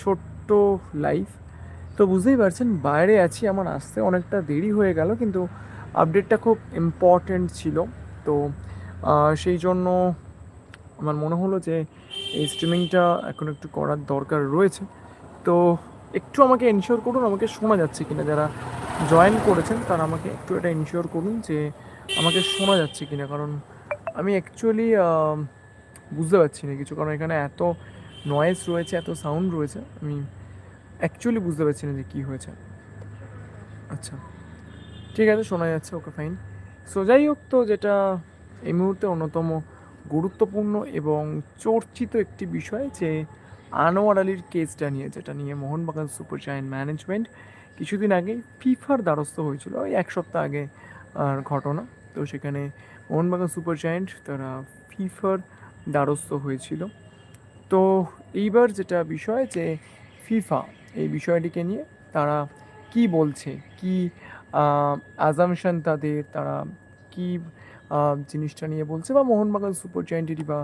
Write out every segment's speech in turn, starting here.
ছোট্ট লাইফ তো বুঝতেই পারছেন, বাইরে আছি আমার আসতে অনেকটা দেরি হয়ে গেল, কিন্তু আপডেটটা খুব ইম্পর্ট্যান্ট ছিল। তো সেই জন্য আমার মনে হলো যে, এই স্ট্রিমিংটা এখন একটু করার দরকার রয়েছে। তো, একটু আমাকে এনশিওর করুন, আমাকে শোনা যাচ্ছে কিনা। যারা জয়েন করেছেন, তারা আমাকে একটু এটা এনশিওর করুন যে, আমাকে শোনা যাচ্ছে কিনা। কারণ, আমি অ্যাকচুয়ালি বুঝতে পারছি না কিছু। কারণ এখানে এত নয়েজ রয়েছে, এত সাউন্ড রয়েছে। আমি অ্যাকচুয়ালি বুঝতে পারছি না যে কী হয়েছে। আচ্ছা ঠিক আছে, শোনা যাচ্ছে ওকে ফাইন সো যাই হোক তো, যেটা এই মুহূর্তে অন্যতম গুরুত্বপূর্ণ এবং চর্চিত একটি বিষয় যে আনোয়ার আলীর কেসটা নিয়ে, যেটা নিয়ে মোহনবাগান সুপার জায়েন্ট ম্যানেজমেন্ট কিছুদিন আগে ফিফার দ্বারস্থ হয়েছিল, ওই এক সপ্তাহ আগে আর ঘটনা। তো সেখানে মোহনবাগান সুপার জায়েন্ট তারা ফিফার দ্বারস্থ হয়েছিল। তো এইবার যেটা বিষয় যে ফিফা, এই বিষয়টিকে নিয়ে তারা কি বলছে, কি অ্যাজামশন তাদের, তারা কি জিনিসটা নিয়ে বলছে বা মোহনবাগান সুপার জায়েন্টেরই বা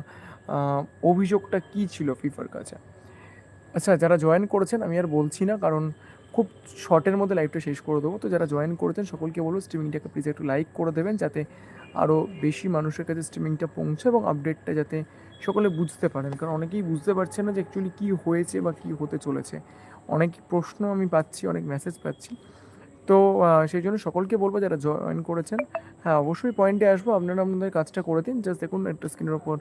অভিযোগটা কি ছিল ফিফার কাছে? আচ্ছা যারা জয়েন করেছেন আমি আর বলছি না, কারণ খুব শর্টের মধ্যে লাইভটা শেষ করে দেবো। তো যারা জয়েন করেছেন সকলকে বলব স্ট্রিমিংটাকে প্লিজ একটু লাইক করে দেবেন, যাতে আরও বেশি মানুষের কাছে স্ট্রিমিংটা পৌঁছে এবং আপডেটটা যাতে সকলে বুঝতে পারেন, কারণ অনেকেই বুঝতে পারছে না যে অ্যাকচুয়ালি কী হয়েছে বা কী হতে চলেছে। অনেক প্রশ্ন আমি পাচ্ছি, অনেক মেসেজ পাচ্ছি। তো সেই জন্য সকলকে বলব যারা জয়েন করেছেন হ্যাঁ অবশ্যই পয়েন্টে আসব। আপনারা আপনাদের কাজটা করে দিন। জাস্ট দেখুন, একটা স্ক্রিনের ওপর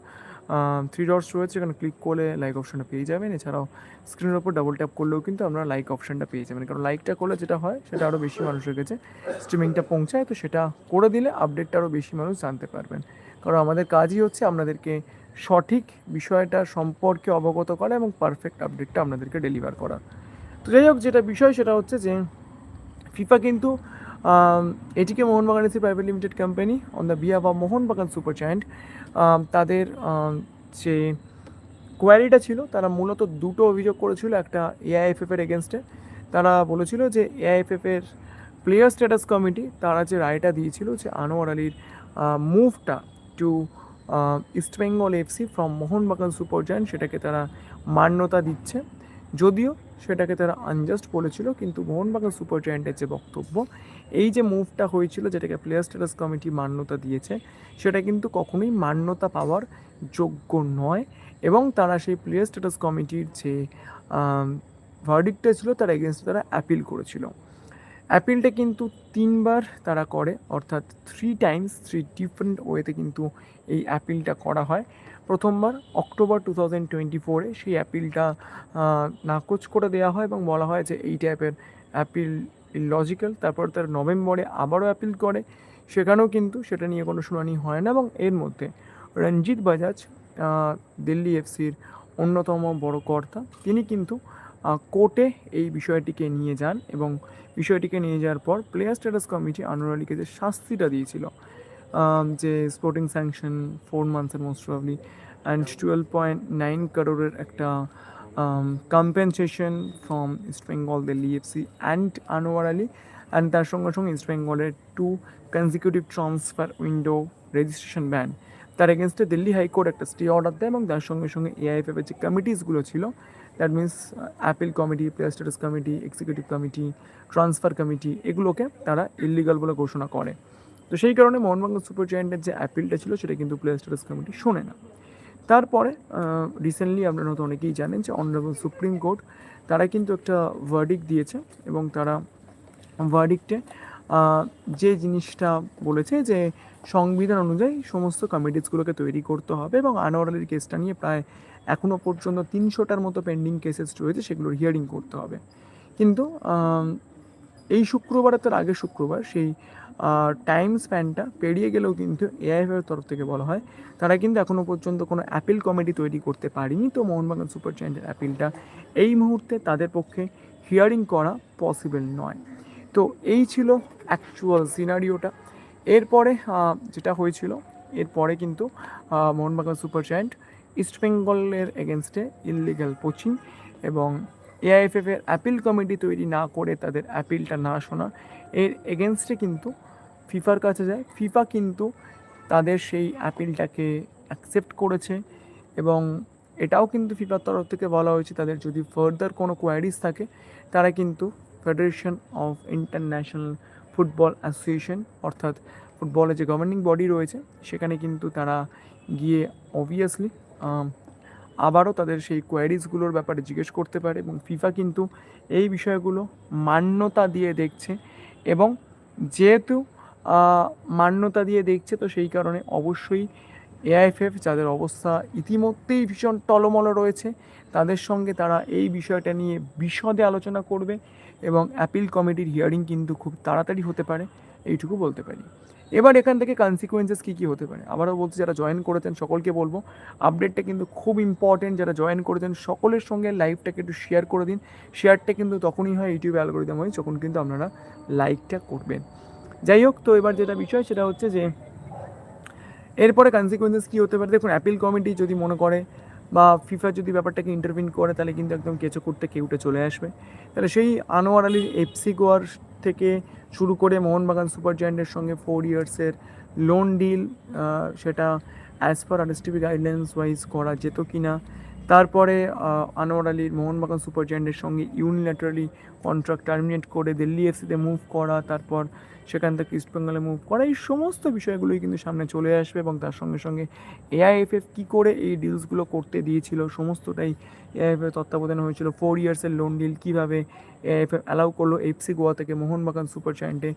থ্রি ডটস রয়েছে। এখানে ক্লিক করলে লাইক অপশনটা পেয়ে যাবেন। এছাড়াও স্ক্রিনের ওপর ডাবল ট্যাপ করলেও কিন্তু আপনারা লাইক অপশানটা পেয়ে যাবেন। কারণ লাইকটা করলে যেটা হয়, সেটা আরও বেশি মানুষের কাছে স্ট্রিমিংটা পৌঁছায়। তো সেটা করে দিলে আপডেটটা আরও বেশি মানুষ জানতে পারবেন। কারণ আমাদের কাজই হচ্ছে আপনাদেরকে সঠিক বিষয়টা সম্পর্কে অবগত করা এবং পারফেক্ট আপডেটটা আপনাদেরকে ডেলিভার করা। তো যাই হোক, যেটা বিষয় সেটা হচ্ছে যে ফিফা কিন্তু ATK Mohun Bagan AC private limited company on the behalf of Mohun Bagan Super Giant তাদের যে কোয়ারিটা ছিল, তারা মূলত দুটো অভিযোগ করেছিল, একটা এআইএফএফ এর এগেনস্টে তারা বলেছিল যে এআইএফএফ এর প্লেয়ার স্ট্যাটাস কমিটি তারা যে রায়টা দিয়েছিল যে আনোয়ার আলীর মুভটা to East Bengal FC from Mohun Bagan Super Giant সেটাকে তারা মান্যতা দিচ্ছে। যদিও সেটাকে তারা আনজাস্ট বলেছিল, কিন্তু মোহনবাগান সুপার জায়ান্টের যে বক্তব্য, এই যে মুভটা হয়েছিল, যেটাকে প্লেয়ার স্ট্যাটাস কমিটি মান্যতা দিয়েছে, সেটা কিন্তু কখনোই মান্যতা পাওয়ার যোগ্য নয়। এবং তারা সেই প্লেয়ার স্ট্যাটাস কমিটির যে ভার্ডিকটা ছিল, তার এগেনস্টে তারা অ্যাপিল করেছিল। অ্যাপিলটা কিন্তু তিনবার তারা করে, অর্থাৎ থ্রি টাইমস থ্রি ডিফারেন্ট ওয়েতে কিন্তু এই অ্যাপিলটা করা হয়। প্রথমবার অক্টোবর টু থাউজেন্ড টোয়েন্টি ফোরে সেই অ্যাপিলটা নাকচ করে দেওয়া হয় এবং বলা হয় যে এই টাইপের অ্যাপিল লজিক্যাল তারপর তার নভেম্বরে আবারও অ্যাপিল করে। সেখানেও কিন্তু সেটা নিয়ে কোনো শুনানি হয় না এবং এর মধ্যে রঞ্জিত বাজাজ দিল্লি এফসির অন্যতম বড় কর্তা, তিনি কিন্তু কোর্টে এই বিষয়টিকে নিয়ে যান এবং বিষয়টিকে নিয়ে যাওয়ার পর প্লেয়ার স্ট্যাটাস কমিটি আনোয়ার আলীকে যে শাস্তিটা দিয়েছিল যে sporting sanction four মান্থসের most probably and twelve point nine কারোরের একটা compensation from East Bengal Delhi FC and Anwar Ali and তার সঙ্গে সঙ্গে ইস্ট বেঙ্গলের two consecutive transfer window registration ban তার এগেনস্টে দিল্লি হাইকোর্ট একটা স্টে অর্ডার দেয় এবং তার সঙ্গে সঙ্গে এআইএফএফ এর যে কমিটিসগুলো ছিল that means appeal committee player status committee executive committee transfer committee এগুলোকে তারা ইলিগাল বলে ঘোষণা করে। তো সেই কারণে মোহনবাগান সুপার জায়েন্টের যে অ্যাপিলটা ছিল, সেটা কিন্তু প্লেয়ার স্ট্যাটাস কমিটি শোনে না। তারপরে রিসেন্টলি আপনারা হয়তো অনেকেই জানেন যে অনারেবল সুপ্রিম কোর্ট তারা কিন্তু একটা ভার্ডিক দিয়েছে এবং তারা ভার্ডিক্টে যে জিনিসটা বলেছে যে সংবিধান অনুযায়ী সমস্ত কমিটিসগুলোকে তৈরি করতে হবে এবং আনোয়ার আলীর কেসটা নিয়ে প্রায় এখনও পর্যন্ত তিনশোটার মতো পেন্ডিং কেসেস রয়েছে, সেগুলোর হিয়ারিং করতে হবে। কিন্তু এই শুক্রবার তার আগের শুক্রবার, সেই টাইম স্প্যানটা পেরিয়ে গেলেও কিন্তু এআইএফের তরফ থেকে বলা হয়, তারা কিন্তু এখনও পর্যন্ত কোনো অ্যাপিল কমিটি তৈরি করতে পারেনি। তো মোহনবাগান সুপার জায়েন্টের অ্যাপিলটা এই মুহূর্তে তাদের পক্ষে হিয়ারিং করা পসিবল নয়। তো এই ছিল অ্যাকচুয়াল সিনারিওটা এরপরে যেটা হয়েছিল, এরপরে কিন্তু মোহনবাগান সুপার জায়েন্ট ইস্ট বেঙ্গলের এগেনস্টে ইললিগাল কোচিং এবং এআইএফএফ এর অ্যাপিল কমিটি তৈরি না করে তাদের অ্যাপিলটা না শোনা। এর এগেনস্টে কিন্তু ফিফার কাছে যায়। ফিফা কিন্তু তাদের সেই অ্যাপিলটাকে অ্যাকসেপ্ট করেছে এবং এটাও কিন্তু ফিফার তরফ থেকে বলা হয়েছে, তাদের যদি ফার্দার কোনো কোয়ারিজ থাকে, তারা কিন্তু Federation of International Football Association অর্থাৎ ফুটবলের যে গভর্নিং বডি রয়েছে, সেখানে কিন্তু তারা গিয়ে অবভিয়াসলি আবারও তাদের সেই কোয়ারিজগুলোর ব্যাপারে জিজ্ঞেস করতে পারে এবং ফিফা কিন্তু এই বিষয়গুলো মান্যতা দিয়ে দেখছে এবং যেহেতু মান্যতা দিয়ে দেখছে তো সেই কারণে অবশ্যই এআইএফএফ যাদের অবস্থা ইতিমধ্যেই ভীষণ টলমল রয়েছে, তাদের সঙ্গে তারা এই বিষয়টা নিয়ে বিশদে আলোচনা করবে এবং অ্যাপিল কমিটির হিয়ারিং কিন্তু খুব তাড়াতাড়ি হতে পারে। এইটুকু বলতে পারি। এবার এখান থেকে কনসিকুয়েন্সেস কী কী হতে পারে? আবারও বলছি যারা জয়েন করেছেন সকলকে বলব আপডেটটা কিন্তু খুব ইম্পর্টেন্ট যারা জয়েন করেছেন সকলের সঙ্গে লাইভটাকে একটু শেয়ার করে দিন। শেয়ারটা কিন্তু তখনই হয় ইউটিউবে অ্যালগোরিদম হয় যখন কিন্তু আপনারা লাইকটা করবেন। যাই হোক, তো এবার যেটা বিষয় সেটা হচ্ছে যে, এরপরে কনসিকুয়েন্সেস কী হতে পারে? দেখুন অ্যাপিল কমিটি যদি মনে করে বা ফিফা যদি ব্যাপারটাকে ইন্টারভিন করে, তাহলে কিন্তু একদম কেঁচো করতে কেউটে চলে আসবে। তাহলে সেই আনোয়ার আলীর এফসি গোয়ার থেকে শুরু করে মোহনবাগান সুপার জায়েন্টের সঙ্গে ফোর ইয়ার্সের লোন ডিল সেটা as per RSTV guidelines wise করা যেত কি না তারপরে আনোয়ার আলীর মোহনবাগান সুপার সঙ্গে ইউনিল্যাটারালি কন্ট্রাক্ট টার্মিনেট করে দিল্লি এফসিতে মুভ করা, তারপর সেখান থেকে ইস্টবেঙ্গলে মুভ করা, এই সমস্ত বিষয়গুলোই কিন্তু সামনে চলে আসবে এবং তার সঙ্গে সঙ্গে এআইএফএফ কী করে এই ডিলসগুলো করতে দিয়েছিল, সমস্তটাই এআইএফএফ তত্ত্বাবধানে হয়েছিল ফোর ইয়ার্সের লোন ডিল কীভাবে এআইএফএফ অ্যালাউ করল এফসি গোয়া থেকে মোহনবাগান সুপার জায়েন্টে,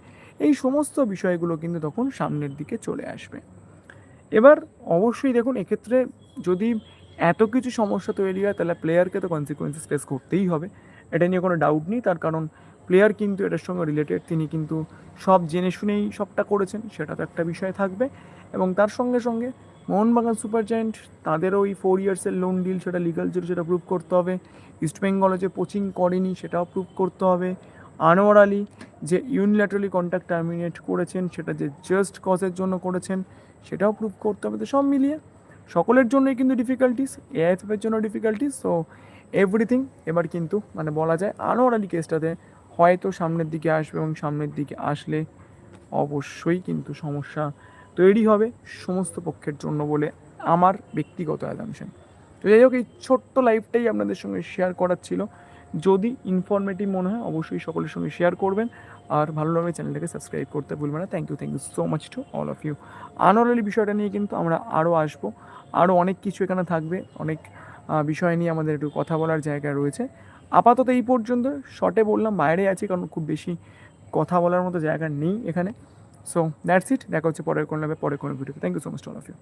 এই সমস্ত বিষয়গুলো কিন্তু তখন সামনের দিকে চলে আসবে। এবার অবশ্যই দেখুন, এক্ষেত্রে যদি এত কিছু সমস্যা তৈরি হয়, তাহলে প্লেয়ারকে তো কনসিকুয়েন্সেস ফেস করতেই হবে। এটা নিয়ে কোনো ডাউট নেই, তার কারণ প্লেয়ার কিন্তু এটার সঙ্গে রিলেটেড তিনি কিন্তু সব জেনে শুনেই সবটা করেছেন, সেটা তো একটা বিষয় থাকবে। এবং তার সঙ্গে সঙ্গে মোহনবাগান সুপার জায়েন্ট, তাদেরও ওই ফোর ইয়ার্সের লোন ডিল সেটা লিগাল ছিল, সেটা প্রুভ করতে হবে। ইস্টবেঙ্গলে যে কোচিং করেনি, সেটাও প্রুভ করতে হবে। আনোয়ার আলী যে ইউনিল্যাটারালি কন্ট্যাক্ট টার্মিনেট করেছেন, সেটা যে জাস্ট কজের জন্য করেছেন, সেটাও প্রুভ করতে হবে। তো সব মিলিয়ে সকলের জন্যই কিন্তু ডিফিকাল্টিস এআইএফের জন্য ডিফিকাল্টিস সো এভরিথিং এবার কিন্তু মানে বলা যায় আনোয়ার আলী কেসটাতে হয়তো সামনের দিকে আসবে এবং সামনের দিকে আসলে অবশ্যই কিন্তু সমস্যা তৈরি হবে সমস্ত পক্ষের জন্য বলে আমার ব্যক্তিগত অ্যাজামশন তো যাই হোক, এই ছোট্ট লাইফটাই আপনাদের সঙ্গে শেয়ার করার ছিল। যদি ইনফরমেটিভ মনে হয়, অবশ্যই সকলের সঙ্গে শেয়ার করবেন। আর ভালো লাগলে চ্যানেলটাকে সাবস্ক্রাইব করতে ভুলবেন না। Thank you thank you so much to all of you Anwar বিষয়টা নিয়ে কিন্তু আমরা আরও আসব। আরও অনেক কিছু এখানে থাকবে। অনেক বিষয় নিয়ে আমাদের একটু কথা বলার জায়গা রয়েছে। আপাতত এই পর্যন্ত। শর্টে বললাম, বাইরে আছি কারণ খুব বেশি কথা বলার মতো জায়গা নেই এখানে। সো দ্যাটস ইট দেখা হচ্ছে পরের কোনো পরের কোনো video thank you so much all of you